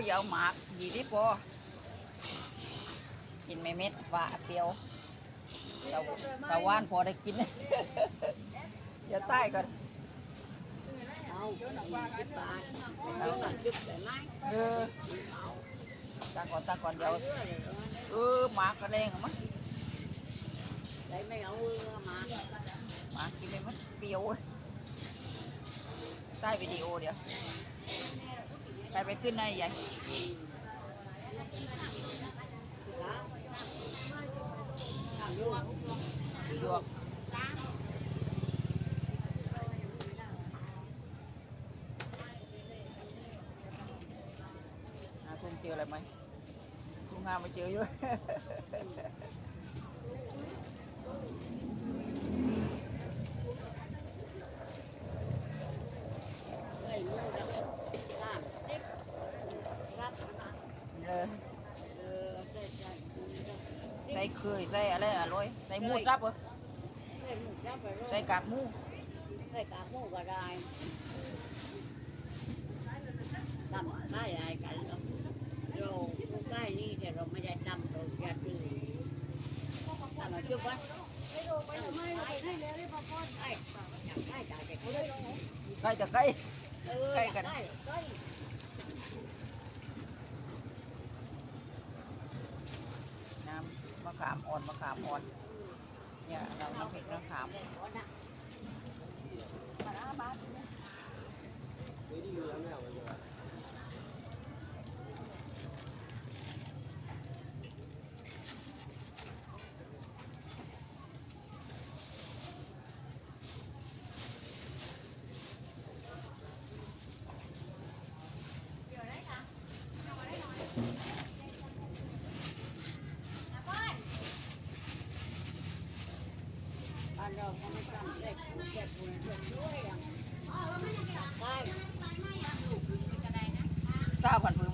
ยอยาวหมากยีดิพอกินไม่เม็ดฝาเปรี้ยวตะตะว่านพอได้กินอย่าใต้ก่อนเอาสิบบาทเอาหนักจุดแต่ไหมเออตาก่อนตาก่อนเดี๋ยวเรื่อยเลยเออหมากกระแดงอะมั้งได้ไม่เอาเออมาหมากกินไม่เม็ดเปรี้ยวเว้ยใต้วิดีโอเดี๋ยว ใครไปขึ้นในใหญ่ทำยวกหยวกหาคุณเจออะไรไหมคุณงามมาเจออยู่ เฮ้ยมือดังสามสิบรับมา เออ เออใส่ใส่ ใส่เคยใส่อะไรอร่อยใส่หมูรับเหรอใส่หมูจับไปเลยใส่กากหมูใส่กากหมูก็ได้ทำได้อะไรกันเนาะเราผู้ใกล้นี่แต่เราไม่ได้ทำเราจะดื้อทำมาจุ๊บวะไม่รู้ไปทำไมไปได้แล้วได้พอพอได้ได้จ่ายไปเขาได้ใกล้จะใกล้เออใกล้กันได้ใกล้ น้ำมะ ขามอ่อนมะขามอ่อนเนี่ยเราต้องเห็น้ำขามบ้าน เล็กเก็บบุญเก็บด้วยอย่างได้ทราบพันพื